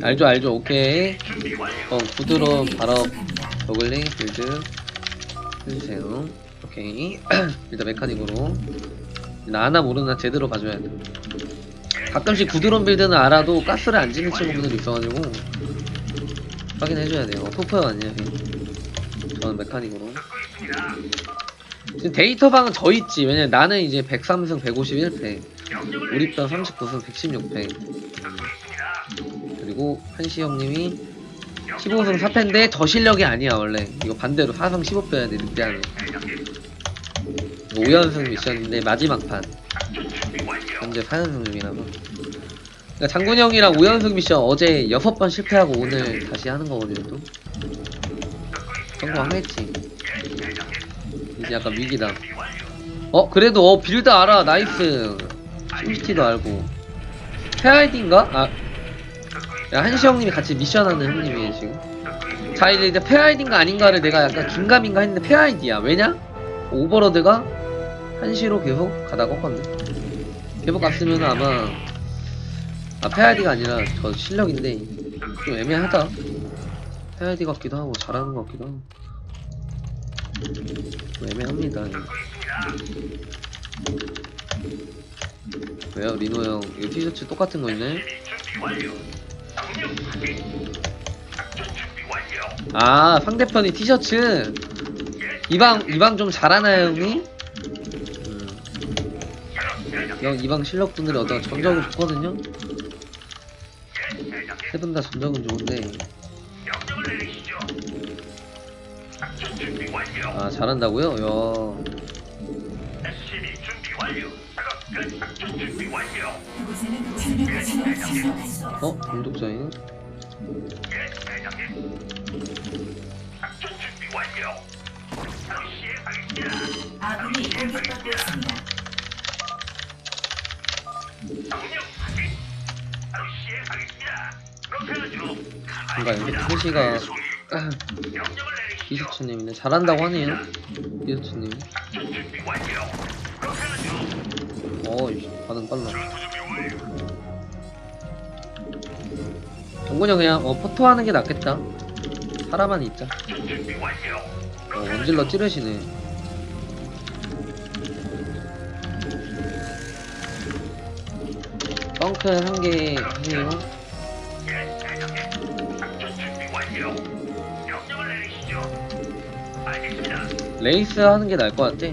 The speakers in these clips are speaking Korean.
알죠 알죠. 오케이. 어 구두로 바로 저글링 빌드 해주세요. 오케이. 일단 메카닉으로. 나 하나 모르나 제대로 봐줘야 돼. 가끔씩 구드론 빌드는 알아도 가스를 안 지는 친구분들이 있어가지고 확인해줘야 돼요. 토퍼가 아니에요 저는 메카닉으로. 지금 데이터 방은 저 있지. 왜냐면 나는 이제 103승 151패. 우리 편 39승 116패 그리고 한시 형님이 15승 4패인데 저 실력이 아니야 원래. 이거 반대로 4승 15패야 돼 늑대하면 5연승 미션인데 마지막 판. 현재 4연승 중이라서. 그러니까 장군 형이랑 5연승 미션 어제 6번 실패하고 오늘 다시 하는 거거든요 또 성공했지. 이제 약간 위기다. 어 그래도 어 빌드 알아. 나이스. 심시티도 알고. 페아이디인가? 아 야, 한시 형님이 같이 미션하는 형님이에요 지금 자 이제 이제 페아이디인가 아닌가를 내가 약간 긴가민가 했는데 페아이디야 왜냐? 오버로드가 한시로 계속 가다가 껐거든 계속 갔으면 아마 아 페아이디가 아니라 저 실력인데 좀 애매하다 페아이디 같기도 하고 잘하는 것 같기도 하고 좀 애매합니다. 왜요 리노 형 이거 티셔츠 똑같은 거 있네? 아 상대편이 티셔츠 이방 이방 좀 잘하나요 형이? 음. 형 이방 실력분들이 어떤 전적은 좋거든요? 세 분 다 전적은 좋은데 아 잘한다고요? 야 어? 아군이 공격받고 있습니다. 뭔가 여기 표시가 이수츠님이네 잘한다고 하네요 이수츠님 어 이씨, 반응 빨라. 정근이 형 그냥 어 포토하는 게 낫겠다. 사람만 있자. 어 원질러 찌르시네. 펑크 한개 해요. 레이스 하는 게 나을 것 같아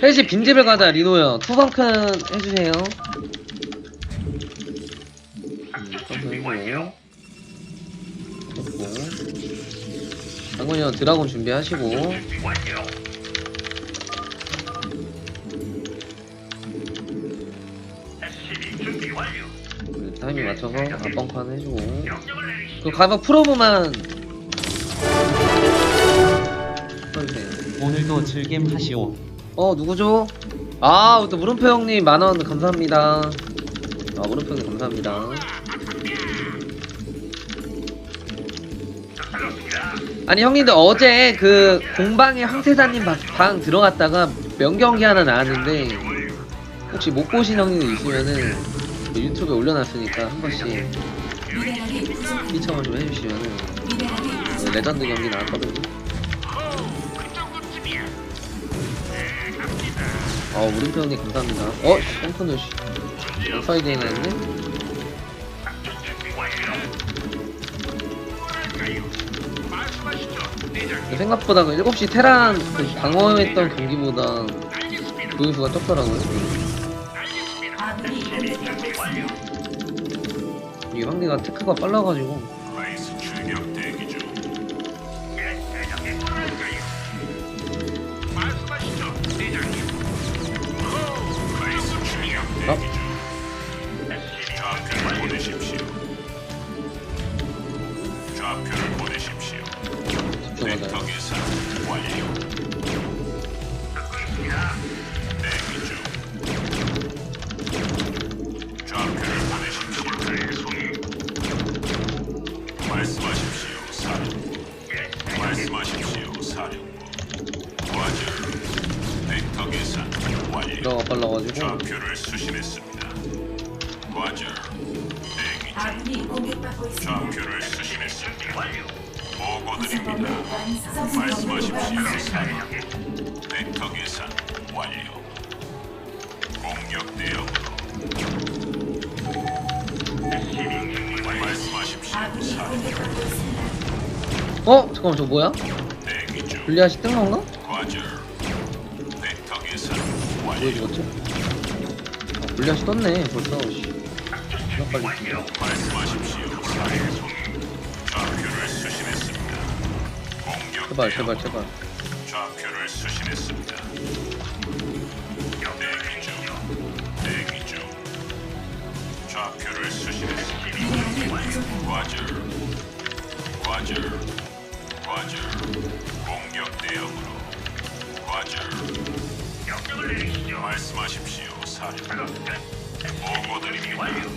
셋이 빈집을 가자 리노 형 투방큰 해주세요 음, 해주고 좋고 장군이 형 드라곤 준비하시고 그 타이밍 맞춰서 앞벙커 하나 해주고 그 가방 프로브만 써주세요 오늘도 즐겜 하시오. 어 누구죠? 아, 또 물음표 형님 만원 감사합니다. 아, 물음표 형님 감사합니다. 아니 형님들 어제 그 공방에 황태사님 방, 방 들어갔다가 명경기 하나 나왔는데 혹시 못 보신 형님들 있으면은 그 유튜브에 올려놨으니까 한 번씩. 시청을 좀 해주시면은 부족합니다. 레전드 경기 나왔거든요. 어, 물음표 형님 감사합니다. 어, 펑크는 씨. 오사이드 해놨네? 생각보다 그 7시 테란 그 방어했던 경기보다 조회수가 적더라고요. 이 황리가 테크가 빨라가지고. 좌표를 수신했습니다. 보고 드립니다. 부속범을 완성. 말씀하십시오. 벡터 계산 완료. 공격 대응으로. 말씀하십시오. 어? 잠깐만 저거 뭐야? 대기 중. 불리아시 뜬 건가? 과절. 벡터 계산 왜 완료. 죽었지? 아 불리아시 떴네 벌써 씨 빨리 말씀하십시오. 사령 좌표를 수신했습니다. 제발. 제발 제발 좌표를 수신했습니다. 대기 중. 대기 중. 좌표를 수신했습니다. 과절. 과절. 과절. 공격 대응으로. 과절. 명령을 내리시죠. 말씀하십시오. 사령. 보고드립니다. 보고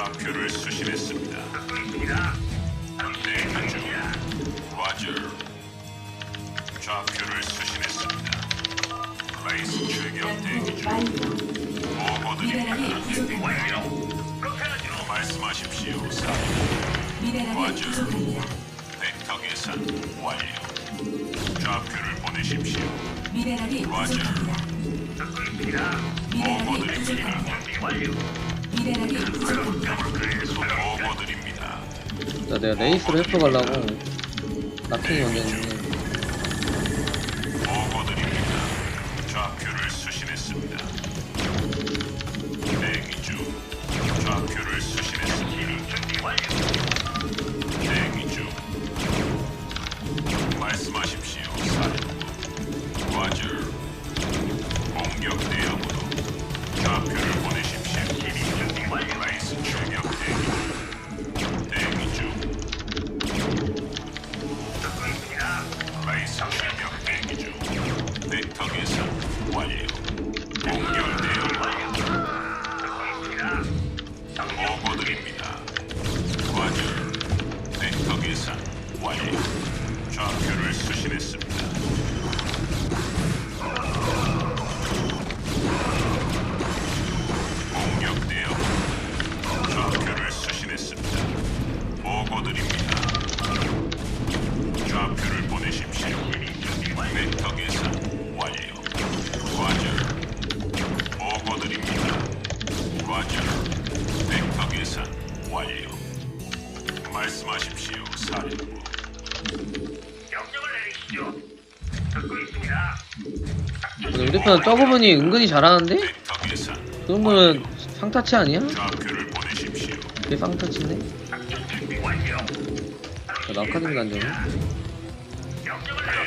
좌표를 수신했습니다. 듣습니다. 대기 중. 과절. 좌표를 수신했습니다. 레이스 출격 대기 중. 보고드립니다. 미네랄이 부족합니다. 그렇게 하죠. 말씀하십시오. 사령. 미네랄이 맞아. 부족합니다. 벡터 계산 완료. 좌표를 보내십시오. 미네랄이 맞아. 부족합니다. 듣고 있습니다. 미네랄이 보고드립니다. 부족합니다. 준비 완료. 나 내가 레이스로 해프 가려고 낙킹이 먼저 했는 계산 완료. 좌표를 수신했습니다. 근데 우리 편 저부분이 은근히 잘하는데? 그 정도면 상타치 아니야? 그게 상타치네? 야, 간정이 명령을 내리시죠.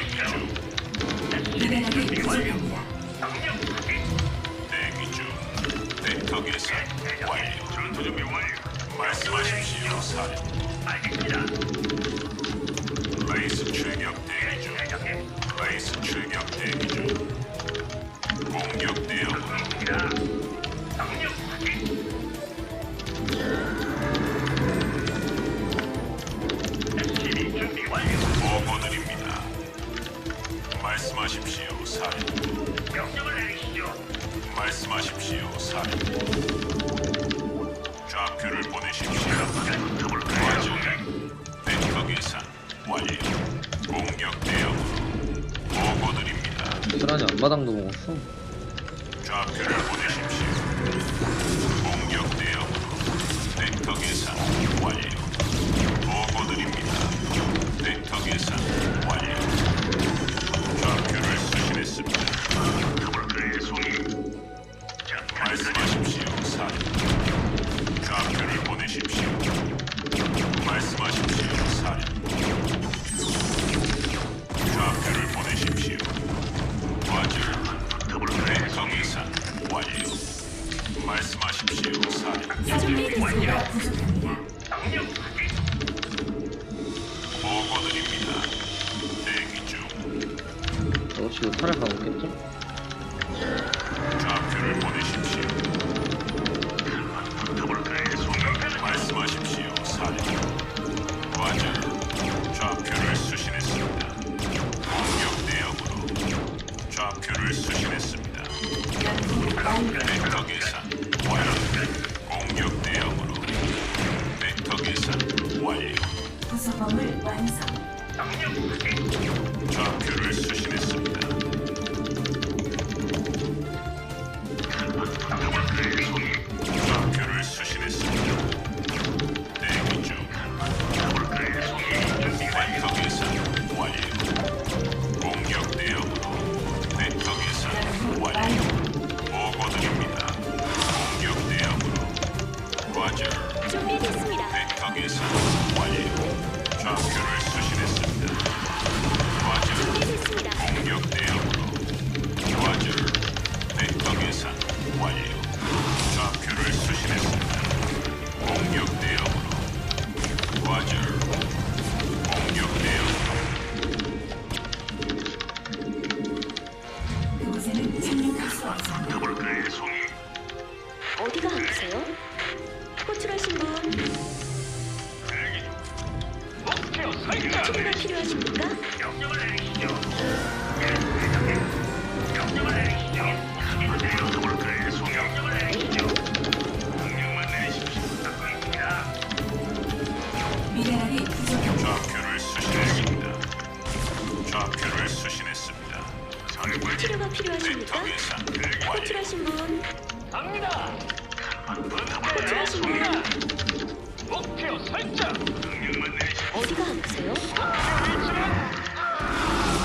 미네랄이 부족합니다. 말씀하십시오, 사령부. 알겠습니다. 레이스 출격 대기 중. 레이스 출격 대기 중. 공격 있습니다. 명령 확인.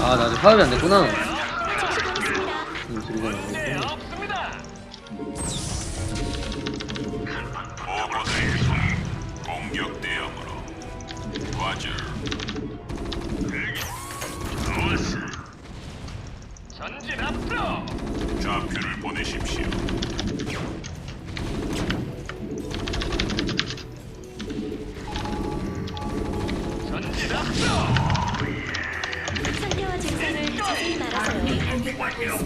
아 나 아직 파업이 안 됐구나. 업그레이드 완료.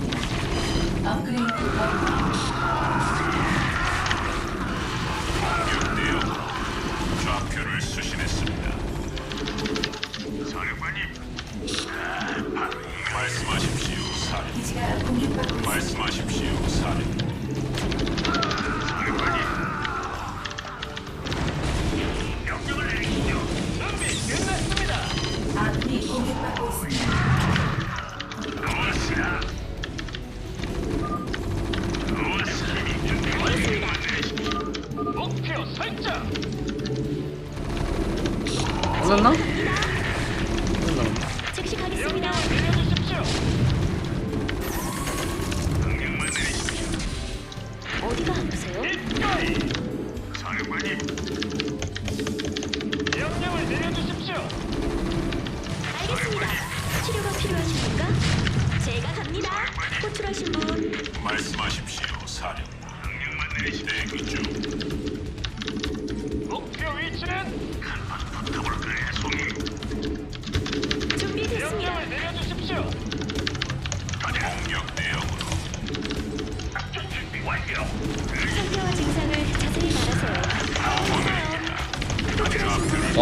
허리가 아픈 것 같아요. 말씀하십시오, 사령. 없었나?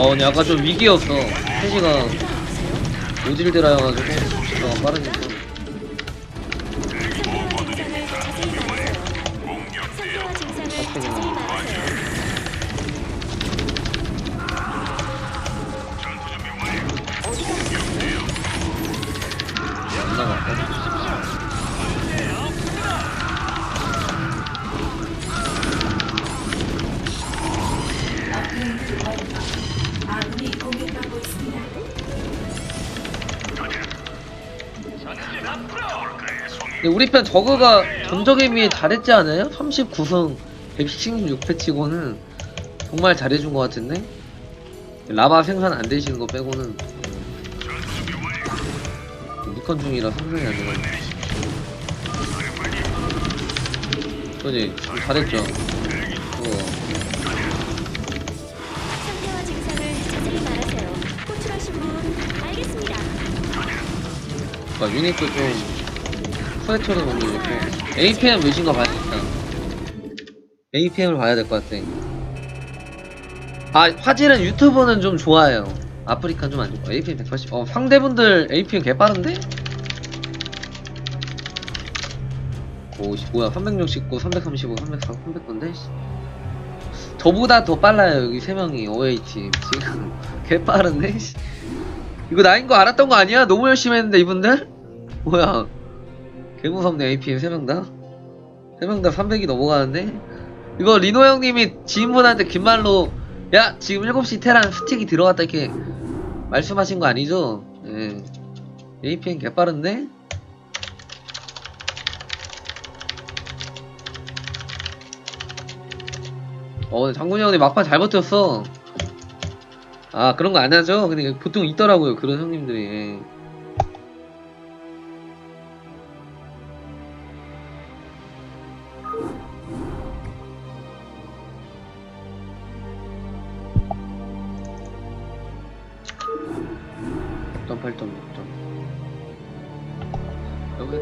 어 근데 아까 좀 위기였어. 캐시가 오질드라여가지고 좀 어, 빠르게. 우리 편 저그가 전적에 비해 잘했지 않아요? 39승 116패치고는 정말 잘해준 것 같은데 라바 생산 안 되시는 거 빼고는 음, 미컨 중이라 상상이 안 되고 그지 잘했죠 우와. 호출하신 분 알겠습니다. 그러니까 유닛도 좀 스파이처로 먹는 거고 APM 몇인가 봐야겠다. APM을 봐야 될 것 같아. 아 화질은 유튜브는 좀 좋아요. 아프리카는 좀 안 좋고. APM 180 어, 상대분들 APM 개빠른데? 오 뭐야. 369, 335, 304, 300건데? 저보다 더 빨라요 여기 3명이. OH 지금 개빠른데? 이거 나인 거 알았던 거 아니야? 너무 열심히 했는데 이분들? 뭐야. 개 무섭네, APM 세명 다. 세명다 300이 넘어가는데? 이거 리노 형님이 지인분한테 긴 말로, 야, 지금 7시 테란 스틱이 들어갔다, 이렇게 말씀하신 거 아니죠? 예. APM 개 빠른데? 어, 장군이 형님 막판 잘 버텼어. 아, 그런 거 안 하죠? 근데 보통 있더라고요, 그런 형님들이. 예. 점 8점 6점. 여기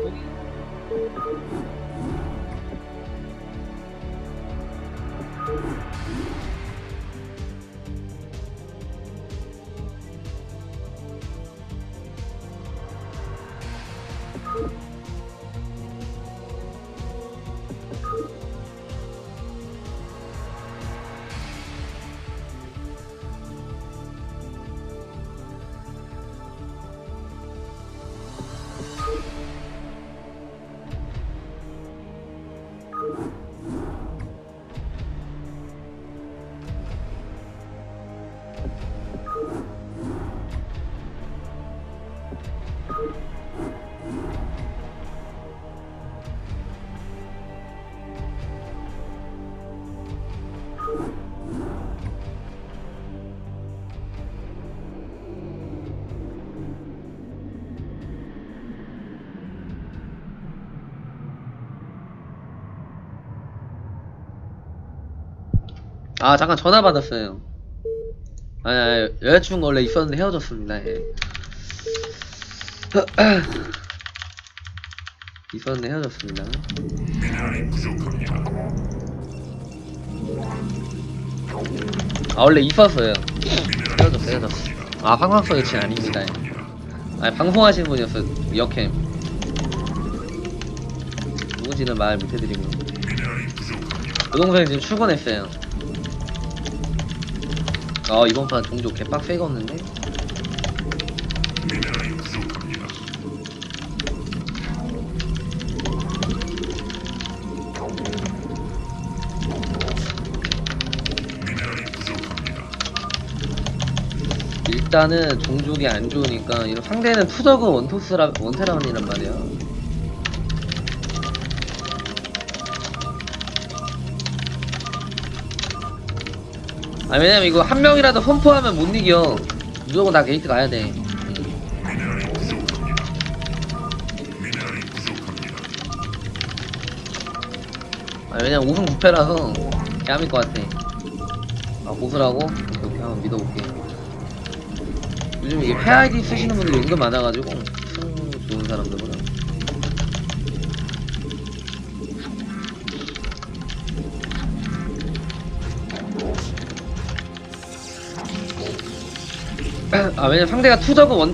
아 잠깐 전화 받았어요. 아니, 아니 여자친구 원래 있었는데 헤어졌습니다. 예. 있었는데 헤어졌습니다. 미네랄이 부족합니다. 아 원래 있었어요. 헤어졌어 헤어졌어. 아 황광서 여친 아닙니다. 예. 아니 방송하시는 분이었어요. 역캠. 누군지는 말 못해드리고. 그 동생이 지금 출근했어요. 아 이번 판 종족 부족합니다. 일단은 종족이 안 좋으니까 이런 상대는 투적은 원토스라 원테라운이란 말이야. 아 왜냐면 이거 한 명이라도 선포하면 못 이겨. 무조건 다 게이트 가야 돼. 음. 아 왜냐면 5승 9패라서 개암일 것 같아. 아 고수라고? 오케이 한번 믿어볼게. 요즘 이게 패 아이디 쓰시는 분들이 은근 많아가지고 승 좋은 사람들보다. 아 왜냐면 상대가 투적은 원태